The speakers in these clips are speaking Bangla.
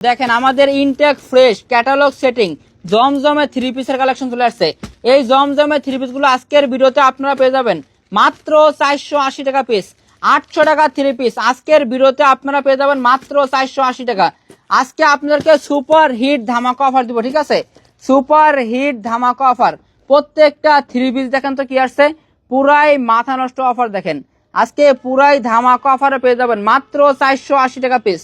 দেখেন, আমাদের ইনটেক ফ্রেশ ক্যাটালগ সেটিং জমজমে থ্রি পিসের কালেকশন চলে আসছে। এই জমজমে থ্রি পিসগুলো আজকের ভিডিওতে আপনারা পেয়ে যাবেন। মাত্র চারশো আশি টাকা পিস আটশো টাকা থ্রি পিস আজকের ভিডিওতে আপনারা পেয়ে যাবেন মাত্র চারশো আশি টাকা। আজকে আপনাদেরকে সুপার হিট ধামাকা অফার দিব, ঠিক আছে? সুপার হিট ধামাকা অফার প্রত্যেকটা থ্রি পিস দেখেন তো কি আসছে? পুরাই মাথা নষ্ট অফার দেখেন। আজকে পুরাই ধামাকা অফারে পেয়ে যাবেন মাত্র চারশো আশি টাকা পিস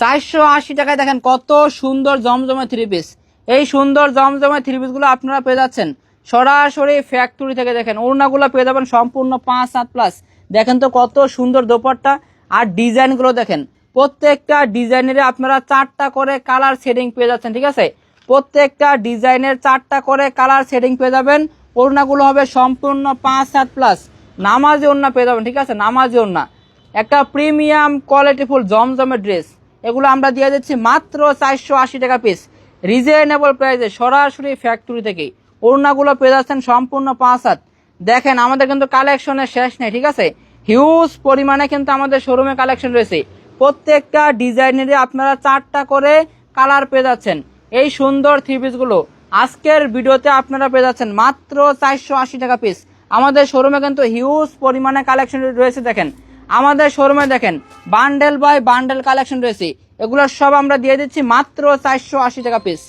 চারশো আশি টাকায় দেখেন কত সুন্দর জমজমে থ্রি পিস এই সুন্দর জমজমে থ্রি পিসগুলো আপনারা পেয়ে যাচ্ছেন। সরাসরি ফ্যাক্টরি থেকে দেখেন, ওড়নাগুলো পেয়ে যাবেন সম্পূর্ণ পাঁচ সাত প্লাস দেখেন তো কত সুন্দর দোপাট্টা। আর ডিজাইনগুলো দেখেন, প্রত্যেকটা ডিজাইনের আপনারা চারটা করে কালার শেডিং পেয়ে যাচ্ছেন, ঠিক আছে? প্রত্যেকটা ডিজাইনের চারটা করে কালার শেডিং পেয়ে যাবেন। ওড়নাগুলো হবে সম্পূর্ণ পাঁচ সাত প্লাস নামাজি ওড়না পেয়ে যাবেন, ঠিক আছে? নামাজি ওড়না। একটা প্রিমিয়াম কোয়ালিটিফুল জমজমের ড্রেস এগুলো আমরা দিয়ে দিচ্ছি মাত্র চারশো আশি টাকা পিস রিজনেবল প্রাইসে সরাসরি ফ্যাক্টরি থেকে ওড়নাগুলো পেয়ে যাচ্ছেন সম্পূর্ণ পাঁচ হাত। দেখেন, আমাদের কিন্তু কালেকশনের শেষ নেই, ঠিক আছে? হিউজ পরিমাণে কিন্তু আমাদের শোরুমে কালেকশন রয়েছে। প্রত্যেকটা ডিজাইনেরই আপনারা চারটা করে কালার পেয়ে যাচ্ছেন। এই সুন্দর থ্রি পিসগুলো আজকের ভিডিওতে আপনারা পেয়ে যাচ্ছেন মাত্র চারশো আশি টাকা পিস আমাদের শোরুমে কিন্তু হিউজ পরিমাণে কালেকশন রয়েছে, দেখেন। আমাদের শোরুমে দেখেন বান্ডেল বাই বান্ডেল কালেকশন রয়েছে। এগুলো সব আমরা দিয়ে দিচ্ছি মাত্র চারশো আশি টাকা পিস